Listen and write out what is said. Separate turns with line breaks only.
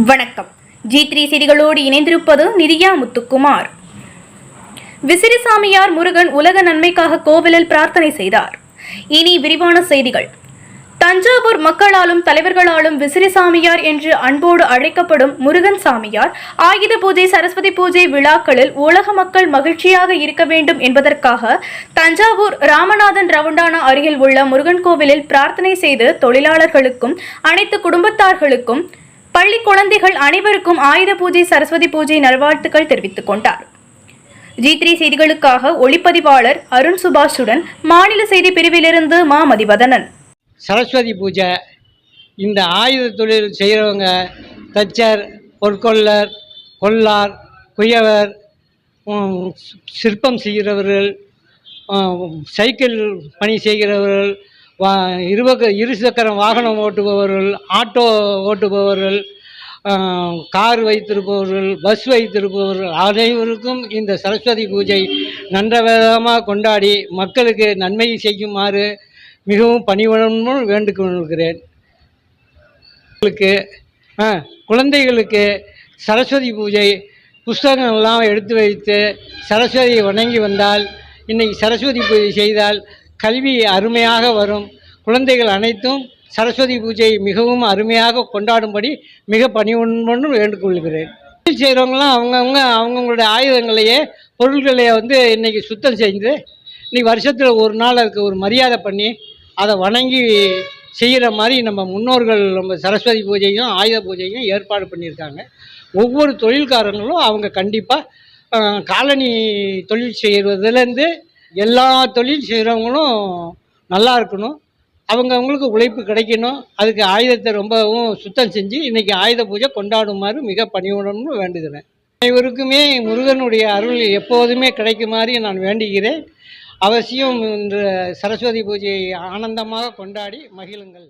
வணக்கம். G three செய்திகளோடு இணைந்திருப்பது நிதியா முத்துக்குமார். விசிறிசாமியார் முருகன் உலக நன்மைக்காக கோவிலில் பிரார்த்தனை செய்தார். இனி விரிவான செய்திகள். தஞ்சாவூர் மக்களாலும் தலைவர்களாலும் விசிறிசாமியார் என்று அன்போடு அழைக்கப்படும் முருகன் சாமியார் ஆயுத பூஜை சரஸ்வதி பூஜை விழாக்களில் உலக மக்கள் மகிழ்ச்சியாக இருக்க வேண்டும் என்பதற்காக தஞ்சாவூர் ராமநாதன் ரவுண்டானா அருகில் உள்ள முருகன் கோவிலில் பிரார்த்தனை செய்து தொழிலாளர்களுக்கும் அனைத்து குடும்பத்தார்களுக்கும் பள்ளி குழந்தைகள் அனைவருக்கும் ஆயுத பூஜை சரஸ்வதி பூஜை நல்வாழ்த்துக்கள் தெரிவித்துக் கொண்டார். ஜி த்ரீ செய்திகளுக்காக ஒளிப்பதிவாளர் அருண் சுபாஷுடன் மாநில செய்தி பிரிவிலிருந்து மா. மதிவதனன்.
சரஸ்வதி பூஜை. இந்த ஆயுத தொழில் செய்கிறவங்க தச்சர் பொற்கொள்ளர் கொல்லார் குயவர் சிற்பம் செய்கிறவர்கள் சைக்கிள் பணி செய்கிறவர்கள் இருபக்க இருசக்கர வாகனம் ஓட்டுபவர்கள் ஆட்டோ ஓட்டுபவர்கள் கார் வைத்திருப்பவர்கள் பஸ் வைத்திருப்பவர்கள் அனைவருக்கும் இந்த சரஸ்வதி பூஜை நன்றவிதமாக கொண்டாடி மக்களுக்கு நன்மை செய்யுமாறு மிகவும் பணிவுடன் வேண்டுகொள்கிறேன். குழந்தைகளுக்கு குழந்தைகளுக்கு சரஸ்வதி பூஜை புஸ்தகங்கள்லாம் எடுத்து வைத்து சரஸ்வதியை வணங்கி வந்தால் இன்னைக்கு சரஸ்வதி பூஜை செய்தால் கல்வி அருமையாக வரும். குழந்தைகள் அனைத்தும் சரஸ்வதி பூஜையை மிகவும் அருமையாக கொண்டாடும்படி மிக பணிவுடன் வேண்டுகொள்கிறேன். தொழில் செய்கிறவங்களாம் அவங்கவுங்க அவங்கவுங்களுடைய ஆயுதங்களையே பொருள்களை வந்து இன்றைக்கி சுத்தம் செஞ்சு இன்றைக்கி வருஷத்தில் ஒரு நாள் அதுக்கு ஒரு மரியாதை பண்ணி அதை வணங்கி செய்கிற மாதிரி நம்ம முன்னோர்கள் நம்ம சரஸ்வதி பூஜையும் ஆயுத பூஜையும் ஏற்பாடு பண்ணியிருக்காங்க. ஒவ்வொரு தொழில்காரங்களும் அவங்க கண்டிப்பாக காலனி தொழில் செய்கிறதுலேருந்து எல்லா தொழில் செய்கிறவங்களும் நல்லா இருக்கணும். அவங்கவுங்களுக்கு உழைப்பு கிடைக்கணும். அதுக்கு ஆயுதத்தை ரொம்பவும் சுத்தம் செஞ்சு இன்றைக்கி ஆயுத பூஜை கொண்டாடுமாறு மிக பணிவுடன் வேண்டுகிறேன். அனைவருக்குமே முருகனுடைய அருள் எப்போதுமே கிடைக்குமாறு நான் வேண்டுகிறேன். அவசியம் இந்த சரஸ்வதி பூஜையை ஆனந்தமாக கொண்டாடி மகிழுங்கள்.